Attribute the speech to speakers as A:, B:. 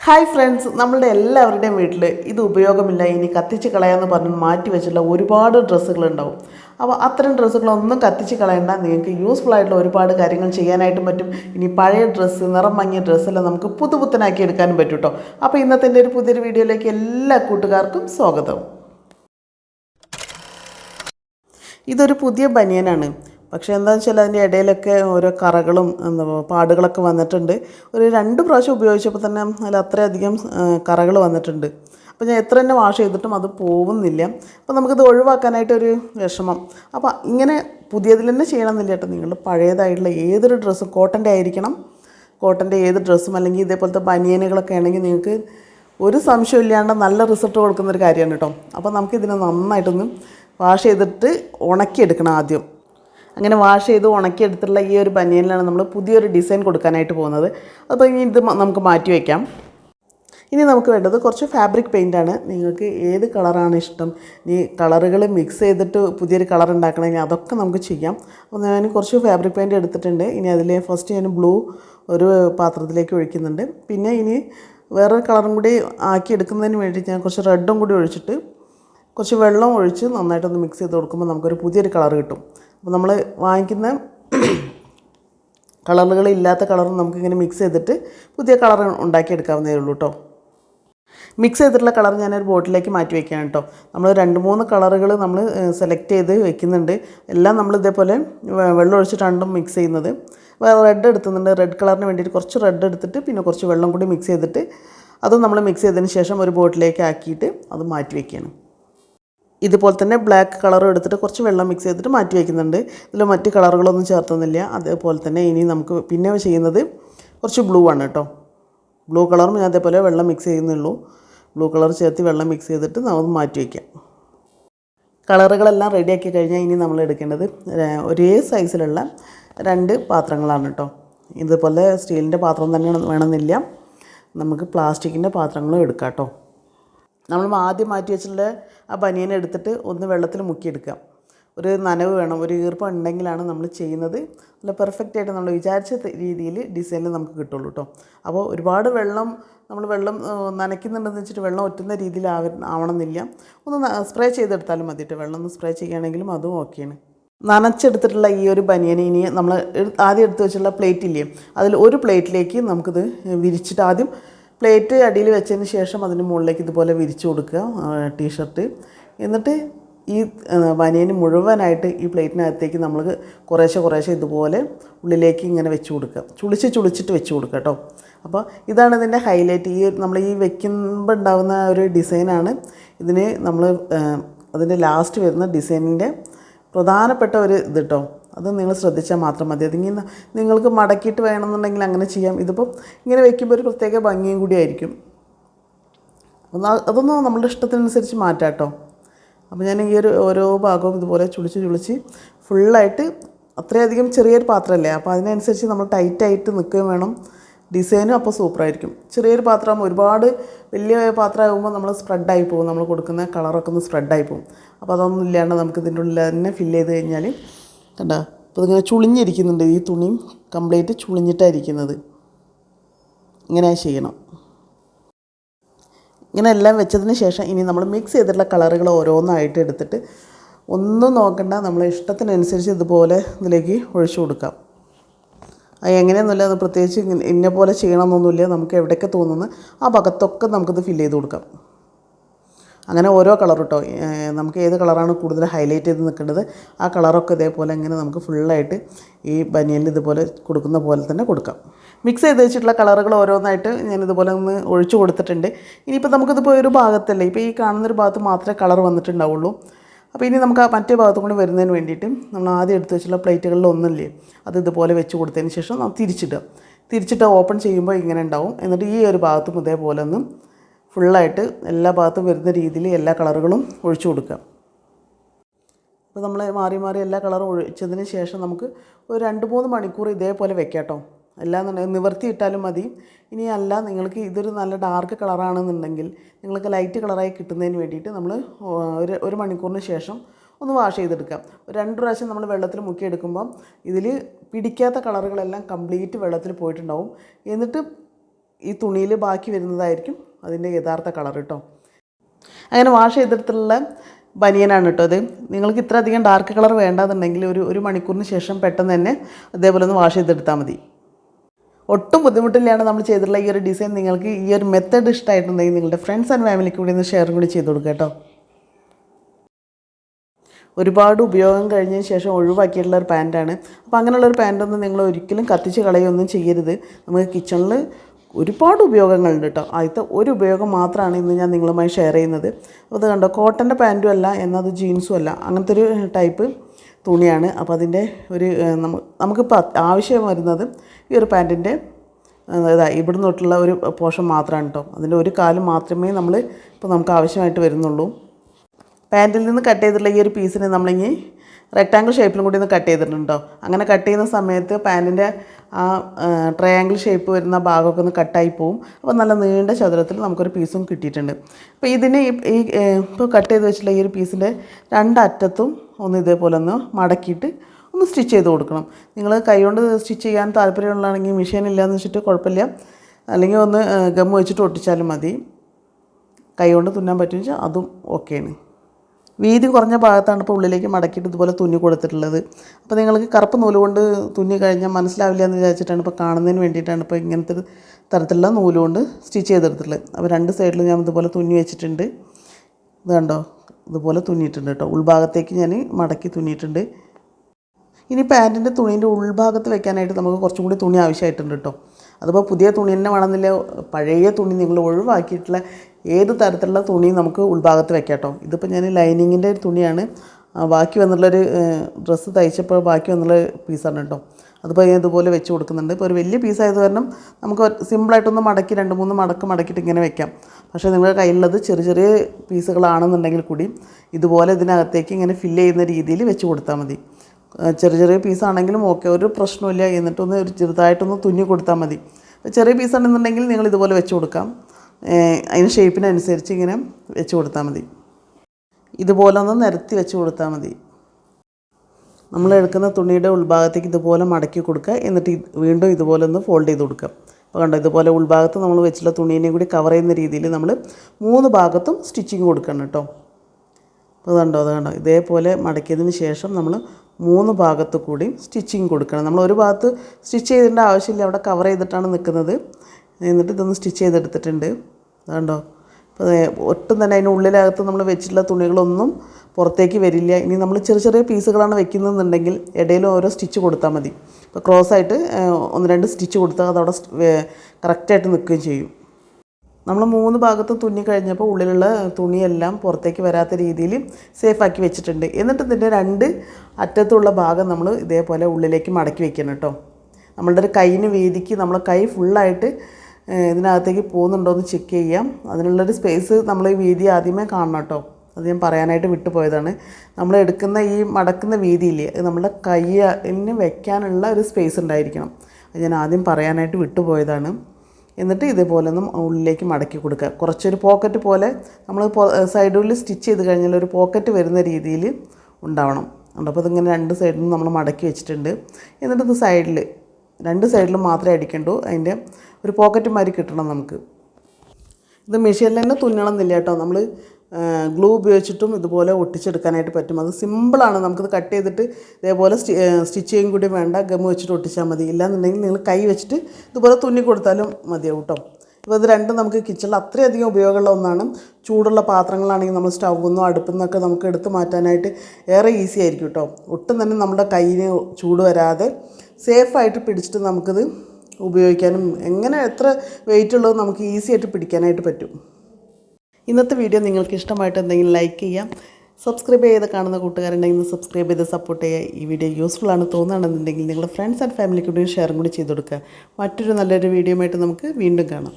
A: Hi friends നമ്മളുടെ എല്ലാവരുടെയും വീട്ടിൽ ഇത് ഉപയോഗമില്ല ഇനി കത്തിച്ച് കളയാന്ന് പറഞ്ഞ് മാറ്റി വെച്ചിട്ടുള്ള ഒരുപാട് ഡ്രസ്സുകൾ ഉണ്ടാവും. അപ്പോൾ അത്തരം ഡ്രസ്സുകളൊന്നും കത്തിച്ച് കളയണ്ട നിങ്ങൾക്ക് യൂസ്ഫുൾ ആയിട്ടുള്ള ഒരുപാട് കാര്യങ്ങൾ ചെയ്യാനായിട്ടും പറ്റും. ഇനി പഴയ ഡ്രസ്സ് നിറം മങ്ങിയ ഡ്രസ്സെല്ലാം നമുക്ക് പുതുപുത്തനാക്കി എടുക്കാനും പറ്റും കേട്ടോ അപ്പോൾ ഇന്നത്തെ ഒരു പുതിയൊരു വീഡിയോയിലേക്ക് എല്ലാ കൂട്ടുകാർക്കും സ്വാഗതം. ഇതൊരു പുതിയ ബനിയനാണ്. പക്ഷേ എന്താണെന്ന് വെച്ചാൽ അതിന്റെ ഇടയിലൊക്കെ ഓരോ കറകളും എന്താ പാടുകളൊക്കെ വന്നിട്ടുണ്ട്. ഒരു രണ്ട് പ്രാവശ്യം ഉപയോഗിച്ചപ്പോൾ തന്നെ അതിൽ അത്രയധികം കറകൾ വന്നിട്ടുണ്ട്. അപ്പോൾ ഞാൻ എത്ര തന്നെ വാഷ് ചെയ്തിട്ടും അത് പോകുന്നില്ല. അപ്പോൾ നമുക്കിത് ഒഴിവാക്കാനായിട്ടൊരു വിഷമം. അപ്പോൾ ഇങ്ങനെ പുതിയതിൽ തന്നെ ചെയ്യണമെന്നില്ല കേട്ടോ നിങ്ങൾ. പഴയതായിട്ടുള്ള ഏതൊരു ഡ്രസ്സും കോട്ടന്റെ ആയിരിക്കണം. കോട്ടന്റെ ഏത് ഡ്രസ്സും അല്ലെങ്കിൽ ഇതേപോലത്തെ ബനിയനുകളൊക്കെ ആണെങ്കിൽ നിങ്ങൾക്ക് ഒരു സംശയം ഇല്ലാണ്ട് നല്ല റിസൾട്ട് കൊടുക്കുന്നൊരു കാര്യമാണ് കേട്ടോ. അപ്പോൾ നമുക്കിതിനെ നന്നായിട്ടൊന്ന് വാഷ് ചെയ്തിട്ട് ഉണക്കിയെടുക്കണം ആദ്യം. അങ്ങനെ വാഷ് ചെയ്ത് ഉണക്കിയെടുത്തിട്ടുള്ള ഈ ഒരു ബനിയനിലാണ് നമ്മൾ പുതിയൊരു ഡിസൈൻ കൊടുക്കാനായിട്ട് പോകുന്നത്. അപ്പോൾ ഇനി ഇത് നമുക്ക് മാറ്റി വയ്ക്കാം ഇനി നമുക്ക് വേണ്ടത് കുറച്ച് ഫാബ്രിക് പെയിന്റാണ് നിങ്ങൾക്ക് ഏത് കളറാണ് ഇഷ്ടം? ഈ കളറുകൾ മിക്സ് ചെയ്തിട്ട് പുതിയൊരു കളർ ഉണ്ടാക്കണമെങ്കിൽ അതൊക്കെ നമുക്ക് ചെയ്യാം. അപ്പോൾ ഞാൻ കുറച്ച് ഫാബ്രിക് പെയിന്റ് എടുത്തിട്ടുണ്ട്. ഇനി അതിൽ ഫസ്റ്റ് ഞാൻ ബ്ലൂ ഒരു പാത്രത്തിലേക്ക് ഒഴിക്കുന്നുണ്ട്. പിന്നെ ഇനി വേറൊരു കളറും കൂടി ആക്കി എടുക്കുന്നതിന് വേണ്ടി ഞാൻ കുറച്ച് റെഡും കൂടി ഒഴിച്ചിട്ട് കുറച്ച് വെള്ളം ഒഴിച്ച് നന്നായിട്ടൊന്ന് മിക്സ് ചെയ്ത് കൊടുക്കുമ്പോൾ നമുക്കൊരു പുതിയൊരു കളർ കിട്ടും. അപ്പോൾ നമ്മൾ വാങ്ങിക്കുന്ന കളറുകൾ ഇല്ലാത്ത കളറും നമുക്കിങ്ങനെ മിക്സ് ചെയ്തിട്ട് പുതിയ കളർ ഉണ്ടാക്കിയെടുക്കാവുന്നതേ ഉള്ളൂ കേട്ടോ. മിക്സ് ചെയ്തിട്ടുള്ള കളർ ഞാനൊരു ബോട്ടിലേക്ക് മാറ്റി വയ്ക്കുകയാണ് കേട്ടോ. നമ്മൾ രണ്ട് മൂന്ന് കളറുകൾ നമ്മൾ സെലക്ട് ചെയ്ത് വെക്കുന്നുണ്ട്. എല്ലാം നമ്മൾ ഇതേപോലെ വെള്ളം ഒഴിച്ചിട്ടാണ് മിക്സ് ചെയ്യുന്നത്. റെഡ് എടുത്തുന്നുണ്ട് റെഡ് കളറിന് വേണ്ടിയിട്ട് കുറച്ച് റെഡ് എടുത്തിട്ട് പിന്നെ കുറച്ച് വെള്ളം കൂടി മിക്സ് ചെയ്തിട്ട് അത് നമ്മൾ മിക്സ് ചെയ്തതിന് ശേഷം ഒരു ബോട്ടിലേക്ക് ആക്കിയിട്ട് അത് മാറ്റി വയ്ക്കുകയാണ് ഇതുപോലെ തന്നെ ബ്ലാക്ക് കളർ എടുത്തിട്ട് കുറച്ച് വെള്ളം മിക്സ് ചെയ്തിട്ട് മാറ്റി വയ്ക്കുന്നുണ്ട് ഇതിൽ മറ്റ് കളറുകളൊന്നും ചേർത്തുന്നില്ല. അതേപോലെ തന്നെ ഇനി നമുക്ക് പിന്നെ ചെയ്യുന്നത് കുറച്ച് ബ്ലൂ ആണ് കേട്ടോ. ബ്ലൂ കളറും ഞാൻ അതേപോലെ വെള്ളം മിക്സ് ചെയ്യുന്നുള്ളൂ. ബ്ലൂ കളർ ചേർത്ത് വെള്ളം മിക്സ് ചെയ്തിട്ട് നമുക്ക് മാറ്റി വയ്ക്കാം കളറുകളെല്ലാം റെഡിയാക്കി കഴിഞ്ഞാൽ ഇനി നമ്മൾ എടുക്കേണ്ടത് ഒരേ സൈസിലുള്ള രണ്ട് പാത്രങ്ങളാണ് കേട്ടോ. ഇതുപോലെ സ്റ്റീലിന്റെ പാത്രം തന്നെ വേണമെന്നില്ല. നമുക്ക് പ്ലാസ്റ്റിക്കിന്റെ പാത്രങ്ങളും എടുക്കാം കേട്ടോ. നമ്മൾ ആദ്യം മാറ്റി വെച്ചിട്ടുള്ള ആ ബനിയൻ എടുത്തിട്ട് ഒന്ന് വെള്ളത്തിൽ മുക്കിയെടുക്കുക. ഒരു നനവ് വേണം ഒരു ഈർപ്പം ഉണ്ടെങ്കിലാണ് നമ്മൾ ചെയ്യുന്നത്. നല്ല പെർഫെക്റ്റ് ആയിട്ട് നമ്മൾ വിചാരിച്ച രീതിയിൽ ഡിസൈനിൽ നമുക്ക് കിട്ടുള്ളൂ കേട്ടോ അപ്പോൾ ഒരുപാട് വെള്ളം നമ്മൾ വെള്ളം നനയ്ക്കുന്നുണ്ടെന്ന് വെച്ചിട്ട് വെള്ളം ഒറ്റുന്ന രീതിയിൽ ആവ ആവണമെന്നില്ല. ഒന്ന് സ്പ്രേ ചെയ്തെടുത്താലും മതി കേട്ടോ വെള്ളം ഒന്ന് സ്പ്രേ ചെയ്യുകയാണെങ്കിലും അതും ഓക്കെയാണ് നനച്ചെടുത്തിട്ടുള്ള ഈ ഒരു ബനിയൻ ഇനി നമ്മൾ ആദ്യം എടുത്ത് വെച്ചിട്ടുള്ള പ്ലേറ്റ് ഇല്ലേ അതിൽ ഒരു പ്ലേറ്റിലേക്ക് നമുക്കിത് വിരിച്ചിട്ട് ആദ്യം പ്ലേറ്റ് അടിയിൽ വെച്ചതിന് ശേഷം അതിന് മുകളിലേക്ക് ഇതുപോലെ വിരിച്ചു കൊടുക്കുക ടീഷർട്ട്. എന്നിട്ട് ഈ ബനിയന് മുഴുവനായിട്ട് ഈ പ്ലേറ്റിനകത്തേക്ക് നമ്മൾ കുറേശ്ശെ കുറേശ്ശെ ഇതുപോലെ ഉള്ളിലേക്ക് ഇങ്ങനെ വെച്ച് കൊടുക്കുക. ചുളിച്ച് ചുളിച്ചിട്ട് വെച്ച് കൊടുക്കുക കേട്ടോ. അപ്പോൾ ഇതാണ് ഇതിന്റെ ഹൈലൈറ്റ്. ഈ നമ്മൾ ഈ വെക്കുമ്പോൾ ഉണ്ടാകുന്ന ഒരു ഡിസൈനാണ്. ഇതിന് നമ്മൾ അതിന്റെ ലാസ്റ്റ് വരുന്ന ഡിസൈനിന്റെ പ്രധാനപ്പെട്ട ഒരു ഇത് കേട്ടോ. അത് നിങ്ങൾ ശ്രദ്ധിച്ചാൽ മാത്രം മതി. അതിങ്ങനെ നിങ്ങൾക്ക് മടക്കിയിട്ട് വേണമെന്നുണ്ടെങ്കിൽ അങ്ങനെ ചെയ്യാം. ഇതിപ്പം ഇങ്ങനെ വയ്ക്കുമ്പോൾ ഒരു പ്രത്യേക ഭംഗിയും കൂടി ആയിരിക്കും. അതൊന്ന് നമ്മളുടെ ഇഷ്ടത്തിനനുസരിച്ച് മാറ്റാം കേട്ടോ അപ്പോൾ ഞാൻ ഈ ഒരു ഓരോ ഭാഗവും ഇതുപോലെ ചുളിച്ച് ചുളിച്ച് ഫുള്ളായിട്ട് അത്രയധികം ചെറിയൊരു പാത്രമല്ലേ? അപ്പോൾ അതിനനുസരിച്ച് നമ്മൾ ടൈറ്റായിട്ട് നിൽക്കുകയും വേണം. ഡിസൈനും അപ്പോൾ സൂപ്പറായിരിക്കും. ചെറിയൊരു പാത്രമാകുമ്പോൾ ഒരുപാട് വലിയ പാത്രമാകുമ്പോൾ നമ്മൾ സ്പ്രെഡായി പോകും. നമ്മൾ കൊടുക്കുന്ന കളറൊക്കെ ഒന്ന് സ്പ്രെഡായി പോകും. അപ്പോൾ അതൊന്നും ഇല്ലാണ്ട് നമുക്ക് ഇതിന്റെ ഉള്ളിൽ തന്നെ ഫില്ല് ചെയ്ത് കഴിഞ്ഞാൽ കണ്ടോ? അപ്പോൾ ഇതിങ്ങനെ ചുളിഞ്ഞിരിക്കുന്നുണ്ട്. ഈ തുണിയും കംപ്ലീറ്റ് ചുളിഞ്ഞിട്ടായിരിക്കുന്നത്. ഇങ്ങനെ ചെയ്യണം. ഇങ്ങനെ എല്ലാം വെച്ചതിന് ശേഷം ഇനി നമ്മൾ മിക്സ് ചെയ്തിട്ടുള്ള കളറുകൾ ഓരോന്നായിട്ട് എടുത്തിട്ട് ഒന്നും നോക്കണ്ട. നമ്മൾ ഇഷ്ടത്തിനനുസരിച്ച് ഇതുപോലെ ഇതിലേക്ക് ഒഴിച്ചു കൊടുക്കാം. അത് എങ്ങനെയൊന്നുമില്ല അത് പ്രത്യേകിച്ച് ഇന്ന പോലെ ചെയ്യണമെന്നൊന്നുമില്ല. നമുക്ക് എവിടെയൊക്കെ തോന്നുന്നു ആ ഭാഗത്തൊക്കെ നമുക്കിത് ഫില്ല് ചെയ്ത് കൊടുക്കാം. അങ്ങനെ ഓരോ കളർ കേട്ടോ നമുക്ക് ഏത് കളറാണ് കൂടുതൽ ഹൈലൈറ്റ് ചെയ്ത് നിൽക്കേണ്ടത്? ആ കളറൊക്കെ ഇതേപോലെ ഇങ്ങനെ നമുക്ക് ഫുള്ളായിട്ട് ഈ ബനിയനിൽ ഇതുപോലെ കൊടുക്കുന്ന പോലെ തന്നെ കൊടുക്കാം. മിക്സ് ചെയ്ത് വെച്ചിട്ടുള്ള കളറുകൾ ഓരോന്നായിട്ട് ഞാൻ ഇതുപോലെ ഒന്ന് ഒഴിച്ചു കൊടുത്തിട്ടുണ്ട്. ഇനിയിപ്പോൾ നമുക്കിതിപ്പോൾ ഒരു ഭാഗത്തല്ലേ ഇപ്പോൾ ഈ കാണുന്നൊരു ഭാഗത്ത് മാത്രമേ കളർ വന്നിട്ടുണ്ടാവുള്ളൂ. അപ്പോൾ ഇനി നമുക്ക് ആ മറ്റേ ഭാഗത്തും കൂടി വരുന്നതിന് വേണ്ടിയിട്ട് നമ്മൾ ആദ്യം എടുത്ത് വെച്ചിട്ടുള്ള പ്ലേറ്റുകളിൽ ഒന്നുമില്ലേ അത് ഇതുപോലെ വെച്ച് കൊടുത്തതിന് ശേഷം നമ്മൾ തിരിച്ചിടുക. തിരിച്ചിട്ട് ഓപ്പൺ ചെയ്യുമ്പോൾ ഇങ്ങനെ ഉണ്ടാവും. എന്നിട്ട് ഈ ഒരു ഭാഗത്തും ഇതേപോലെ ഒന്ന് ഫുള്ളായിട്ട് എല്ലാ ഭാഗത്തും വരുന്ന രീതിയിൽ എല്ലാ കളറുകളും ഒഴിച്ചു കൊടുക്കാം അപ്പോൾ നമ്മൾ മാറി മാറി എല്ലാ കളറും ഒഴിച്ചതിന് ശേഷം നമുക്ക് ഒരു രണ്ട് മൂന്ന് മണിക്കൂർ ഇതേപോലെ വെക്കാട്ടോ കേട്ടോ. അല്ലാന്നുണ്ടെങ്കിൽ നിവർത്തി ഇട്ടാലും മതി. ഇനി അല്ല നിങ്ങൾക്ക് ഇതൊരു നല്ല ഡാർക്ക് കളറാണെന്നുണ്ടെങ്കിൽ നിങ്ങൾക്ക് ലൈറ്റ് കളറായി കിട്ടുന്നതിന് വേണ്ടിയിട്ട് നമ്മൾ ഒരു ഒരു മണിക്കൂറിന് ശേഷം ഒന്ന് വാഷ് ചെയ്തെടുക്കാം. രണ്ട് പ്രാവശ്യം നമ്മൾ വെള്ളത്തിൽ മുക്കിയെടുക്കുമ്പം ഇതിൽ പിടിക്കാത്ത കളറുകളെല്ലാം കംപ്ലീറ്റ് വെള്ളത്തിൽ പോയിട്ടുണ്ടാവും. എന്നിട്ട് ഈ തുണിയിൽ ബാക്കി വരുന്നതായിരിക്കും അതിന്റെ യഥാർത്ഥ കളർ കേട്ടോ. അങ്ങനെ വാഷ് ചെയ്തിട്ടുള്ള ബനിയനാണ് കേട്ടോ അത് നിങ്ങൾക്ക് ഇത്ര അധികം ഡാർക്ക് കളർ വേണ്ടാന്നുണ്ടെങ്കിൽ ഒരു ഒരു മണിക്കൂറിന് ശേഷം പെട്ടെന്ന് തന്നെ അതേപോലെ ഒന്ന് വാഷ് ചെയ്തെടുത്താൽ മതി. ഒട്ടും ബുദ്ധിമുട്ടില്ലാണ്ട് നമ്മൾ ചെയ്തിട്ടുള്ള ഈ ഒരു ഡിസൈൻ നിങ്ങൾക്ക് ഈ ഒരു മെത്തേഡ് ഇഷ്ടമായിട്ടുണ്ടെങ്കിൽ നിങ്ങളുടെ ഫ്രണ്ട്സ് ആൻഡ് ഫാമിലിക്ക് കൂടി ഒന്ന് ഷെയർ കൂടി ചെയ്ത് കൊടുക്കുക കേട്ടോ. ഒരുപാട് ഉപയോഗം കഴിഞ്ഞതിന് ശേഷം ഒഴിവാക്കിയിട്ടുള്ള ഒരു പാന്റാണ് അപ്പോൾ അങ്ങനെയുള്ള ഒരു പാന്റൊന്നും നിങ്ങൾ ഒരിക്കലും കത്തിച്ച് കളയൊന്നും ചെയ്യരുത്. നമുക്ക് കിച്ചണിൽ ഒരുപാട് ഉപയോഗങ്ങളുണ്ട് കേട്ടോ. ആദ്യത്തെ ഒരു ഉപയോഗം മാത്രമാണ് ഇന്ന് ഞാൻ നിങ്ങളുമായി ഷെയർ ചെയ്യുന്നത്. അപ്പോൾ അത് കണ്ടോ കോട്ടന്റെ പാന്റും അല്ല എന്നത് ജീൻസും അല്ല. അങ്ങനത്തെ ഒരു ടൈപ്പ് തുണിയാണ്. അപ്പോൾ അതിന്റെ ഒരു നമുക്ക് ആവശ്യം വരുന്നത് ഈ ഒരു പാന്റിന്റെ ഇതാ ഇവിടുന്ന് തൊട്ടുള്ള ഒരു പോഷൻ മാത്രമാണ് കേട്ടോ. അതിന്റെ ഒരു കാലം മാത്രമേ നമ്മൾ ഇപ്പോൾ നമുക്ക് ആവശ്യമായിട്ട് വരുന്നുള്ളൂ. പാന്റിൽ നിന്ന് കട്ട് ചെയ്തിട്ടുള്ള ഈ ഒരു പീസിനെ നമ്മളിങ്ങനെ റെക്റ്റാങ്കിൾ ഷേപ്പിലും കൂടി ഒന്ന് കട്ട് ചെയ്തിട്ടുണ്ടോ അങ്ങനെ കട്ട് ചെയ്യുന്ന സമയത്ത് പാന്റിന്റെ ആ ട്രയാങ്കിൾ ഷേപ്പ് വരുന്ന ഭാഗമൊക്കെ ഒന്ന് കട്ടായി പോവും. അപ്പോൾ നല്ല നീണ്ട ചതുരത്തിൽ നമുക്കൊരു പീസും കിട്ടിയിട്ടുണ്ട്. അപ്പോൾ ഇതിനെ ഈ- ഇപ്പോൾ കട്ട് ചെയ്ത് വെച്ചിട്ടുള്ള ഈ ഒരു പീസിന്റെ രണ്ടറ്റത്തും ഒന്ന് ഇതേപോലെ ഒന്ന് മടക്കിയിട്ട് ഒന്ന് സ്റ്റിച്ച് ചെയ്ത് കൊടുക്കണം. നിങ്ങൾ കൈകൊണ്ട് സ്റ്റിച്ച് ചെയ്യാൻ താല്പര്യമുള്ളതാണെങ്കിൽ മെഷീൻ ഇല്ലയെന്ന് വെച്ചിട്ട് കുഴപ്പമില്ല. അല്ലെങ്കിൽ ഒന്ന് ഗം വെച്ചിട്ട് ഒട്ടിച്ചാലും മതി. കൈകൊണ്ട് തുന്നാൻ പറ്റുമെന്ന് വെച്ചാൽ അതും ഓക്കെയാണ് വീതി കുറഞ്ഞ ഭാഗത്താണ് ഇപ്പോൾ ഉള്ളിലേക്ക് മടക്കിയിട്ട് ഇതുപോലെ തുന്നി കൊടുത്തിട്ടുള്ളത്. അപ്പോൾ നിങ്ങൾക്ക് കറുപ്പ് നൂലുകൊണ്ട് തുന്നി കഴിഞ്ഞാൽ മനസ്സിലാവില്ല എന്ന് വിചാരിച്ചിട്ടാണ് ഇപ്പോൾ കാണുന്നതിന് വേണ്ടിയിട്ടാണ് ഇപ്പോൾ ഇങ്ങനത്തെ തരത്തിലുള്ള നൂൽ കൊണ്ട് സ്റ്റിച്ച് ചെയ്തെടുത്തിട്ടുള്ളത്. അപ്പോൾ രണ്ട് സൈഡിലും ഞാൻ ഇതുപോലെ തുന്നി വെച്ചിട്ടുണ്ട്. ഇത് കണ്ടോ? ഇതുപോലെ തുന്നിയിട്ടുണ്ട് കേട്ടോ. ഉൾഭാഗത്തേക്ക് ഞാൻ മടക്കി തുന്നിയിട്ടുണ്ട്. ഇനി പാന്റിന്റെ തുണീന്റെ ഉൾഭാഗത്ത് വെക്കാനായിട്ട് നമുക്ക് കുറച്ചും കൂടി തുണി ആവശ്യമായിട്ടുണ്ട് കേട്ടോ. അതിപ്പോൾ പുതിയ തുണി തന്നെ വേണമെന്നില്ല. പഴയ തുണി നിങ്ങൾ ഒഴിവാക്കിയിട്ടുള്ള ഏത് തരത്തിലുള്ള തുണി നമുക്ക് ഉൾഭാഗത്ത് വെക്കാം ഇതിപ്പോൾ ഞാൻ ലൈനിങ്ങിന്റെ ഒരു തുണിയാണ്. ബാക്കി വന്നുള്ളൊരു ഡ്രസ്സ് തയ്ച്ചപ്പോൾ ബാക്കി വന്നുള്ള പീസാണ് കേട്ടോ. അതിപ്പോൾ ഞാൻ ഇതുപോലെ വെച്ച് കൊടുക്കുന്നുണ്ട്. ഇപ്പോൾ ഒരു വലിയ പീസായത് കാരണം നമുക്ക് സിമ്പിളായിട്ടൊന്ന് മടക്കി രണ്ട് മൂന്ന് മടക്ക് മടക്കിയിട്ട് ഇങ്ങനെ വെക്കാം. പക്ഷേ നിങ്ങളുടെ കയ്യിലുള്ളത് ചെറിയ ചെറിയ പീസുകളാണെന്നുണ്ടെങ്കിൽ കൂടി ഇതുപോലെ ഇതിനകത്തേക്ക് ഇങ്ങനെ ഫില്ല് ചെയ്യുന്ന രീതിയിൽ വെച്ച് കൊടുത്താൽ മതി. ചെറിയ ചെറിയ പീസാണെങ്കിലും ഓക്കെ ഒരു പ്രശ്നമില്ല എന്നിട്ടൊന്ന് ഒരു ചെറുതായിട്ടൊന്ന് തുന്നി കൊടുത്താൽ മതി. ചെറിയ പീസാണെന്നുണ്ടെങ്കിൽ നിങ്ങൾ ഇതുപോലെ വെച്ച് കൊടുക്കാം. അതിന് ഷേപ്പിനനുസരിച്ച് ഇങ്ങനെ വെച്ച് കൊടുത്താൽ മതി. ഇതുപോലെ ഒന്ന് നിരത്തി വെച്ച് കൊടുത്താൽ മതി. നമ്മൾ എടുക്കുന്ന തുണിയുടെ ഉൾഭാഗത്തേക്ക് ഇതുപോലെ മടക്കി കൊടുക്കുക. എന്നിട്ട് വീണ്ടും ഇതുപോലെ ഒന്ന് ഫോൾഡ് ചെയ്ത് കൊടുക്കുക. അപ്പോൾ കണ്ടോ ഇതുപോലെ ഉൾഭാഗത്ത് നമ്മൾ വെച്ചുള്ള തുണീനെയും കൂടി കവർ ചെയ്യുന്ന രീതിയിൽ നമ്മൾ മൂന്ന് ഭാഗത്തും സ്റ്റിച്ചിങ് കൊടുക്കണം കേട്ടോ. അപ്പോൾ കണ്ടോ അത് കണ്ടോ ഇതേപോലെ മടക്കിയതിന് ശേഷം നമ്മൾ മൂന്ന് ഭാഗത്ത് കൂടി സ്റ്റിച്ചിങ് കൊടുക്കണം. നമ്മൾ ഒരു ഭാഗത്ത് സ്റ്റിച്ച് ചെയ്തിട്ട് ആവശ്യമില്ല. അവിടെ കവർ ചെയ്തിട്ടാണ് നിൽക്കുന്നത്. എന്നിട്ട് ഇതൊന്ന് സ്റ്റിച്ച് ചെയ്തെടുത്തിട്ടുണ്ട്. അതുണ്ടോ അപ്പോൾ ഒട്ടും തന്നെ അതിന്റെ ഉള്ളിലകത്ത് നമ്മൾ വെച്ചിട്ടുള്ള തുണികളൊന്നും പുറത്തേക്ക് വരില്ല. ഇനി നമ്മൾ ചെറിയ ചെറിയ പീസുകളാണ് വെക്കുന്നതെന്നുണ്ടെങ്കിൽ ഇടയിൽ ഓരോ സ്റ്റിച്ച് കൊടുത്താൽ മതി. ഇപ്പോൾ ക്രോസ് ആയിട്ട് ഒന്ന് രണ്ട് സ്റ്റിച്ച് കൊടുത്താൽ അതവിടെ കറക്റ്റായിട്ട് നിൽക്കുകയും ചെയ്യും. നമ്മൾ മൂന്ന് ഭാഗത്ത് തുന്നി കഴിഞ്ഞപ്പോൾ ഉള്ളിലുള്ള തുണിയെല്ലാം പുറത്തേക്ക് വരാത്ത രീതിയിൽ സേഫാക്കി വെച്ചിട്ടുണ്ട്. എന്നിട്ട് ഇതിന്റെ രണ്ട് അറ്റത്തുള്ള ഭാഗം നമ്മൾ ഇതേപോലെ ഉള്ളിലേക്ക് മടക്കി വെക്കണം കേട്ടോ. നമ്മളുടെ ഒരു കൈയിന് വീതിക്ക് നമ്മൾ കൈ ഫുള്ളായിട്ട് ഇതിനകത്തേക്ക് പോകുന്നുണ്ടോ എന്ന് ചെക്ക് ചെയ്യാം. അതിനുള്ളൊരു സ്പേസ് നമ്മൾ ഈ വീതി ആദ്യമേ കാണണം കേട്ടോ അത് ഞാൻ പറയാനായിട്ട് വിട്ടുപോയതാണ്. നമ്മൾ എടുക്കുന്ന ഈ മടക്കുന്ന അത് നമ്മുടെ കയ്യിന് വെക്കാനുള്ള ഒരു സ്പേസ് ഉണ്ടായിരിക്കണം. അത് ഞാൻ ആദ്യം പറയാനായിട്ട് വിട്ടുപോയതാണ്. എന്നിട്ട് ഇതേപോലെ ഒന്ന് ഉള്ളിലേക്ക് മടക്കി കൊടുക്കുക. കുറച്ചൊരു പോക്കറ്റ് പോലെ നമ്മൾ സൈഡുകളിൽ സ്റ്റിച്ച് ചെയ്ത് കഴിഞ്ഞാൽ ഒരു പോക്കറ്റ് വരുന്ന രീതിയിൽ ഉണ്ടാവണം. ഉണ്ട് അപ്പോൾ ഇതിങ്ങനെ രണ്ട് സൈഡിലും നമ്മൾ മടക്കി വെച്ചിട്ടുണ്ട്. എന്നിട്ട് സൈഡിൽ രണ്ട് സൈഡിലും മാത്രമേ അടിക്കണ്ടൂ. അതിന്റെ ഒരു പോക്കറ്റ് മാതിരി കിട്ടണം നമുക്ക്. ഇത് മെഷീനിൽ തന്നെ തുന്നണം എന്നില്ല കേട്ടോ നമ്മൾ ഗ്ലൂ ഉപയോഗിച്ചിട്ടും ഇതുപോലെ ഒട്ടിച്ചെടുക്കാനായിട്ട് പറ്റും. അത് സിമ്പിളാണ് നമുക്കിത് കട്ട് ചെയ്തിട്ട് ഇതേപോലെ സ്റ്റിച്ച് ചെയ്യും കൂടി വേണ്ട. ഗം വെച്ചിട്ട് ഒട്ടിച്ചാൽ മതി. ഇല്ലാന്നുണ്ടെങ്കിൽ നിങ്ങൾ കൈ വെച്ചിട്ട് ഇതുപോലെ തുന്നി കൊടുത്താലും മതിയാവും കേട്ടോ. ഇപ്പോൾ ഇത് രണ്ടും നമുക്ക് കിച്ചണിൽ അത്രയധികം ഉപയോഗമുള്ള ഒന്നാണ്. ചൂടുള്ള പാത്രങ്ങളാണെങ്കിൽ നമ്മൾ സ്റ്റൗന്നോ അടുപ്പിൽ നിന്നൊക്കെ നമുക്ക് എടുത്തു മാറ്റാനായിട്ട് ഏറെ ഈസി ആയിരിക്കും കേട്ടോ. ഒട്ടും തന്നെ നമ്മുടെ കയ്യിന് ചൂട് വരാതെ സേഫായിട്ട് പിടിച്ചിട്ട് നമുക്കത് ഉപയോഗിക്കാനും എങ്ങനെ എത്ര വെയിറ്റ് ഉള്ളത് നമുക്ക് ഈസി ആയിട്ട് പിടിക്കാനായിട്ട് പറ്റും. ഇന്നത്തെ വീഡിയോ നിങ്ങൾക്ക് ഇഷ്ടമായിട്ട് എന്തെങ്കിലും ലൈക്ക് ചെയ്യാം. സബ്സ്ക്രൈബ് ചെയ്ത് കാണുന്ന കൂട്ടുകാരുണ്ടെങ്കിൽ സബ്സ്ക്രൈബ് ചെയ്ത് സപ്പോർട്ട് ചെയ്യുക. ഈ വീഡിയോ യൂസ്ഫുൾ ആണ് തോന്നുകയാണെന്നുണ്ടെങ്കിൽ നിങ്ങളുടെ ഫ്രണ്ട്സ് ആൻഡ് ഫാമിലിക്ക് കൂടി ഷെയറും കൂടി ചെയ്ത് കൊടുക്കുക. മറ്റൊരു നല്ലൊരു വീഡിയോ ആയിട്ട് നമുക്ക് വീണ്ടും കാണാം.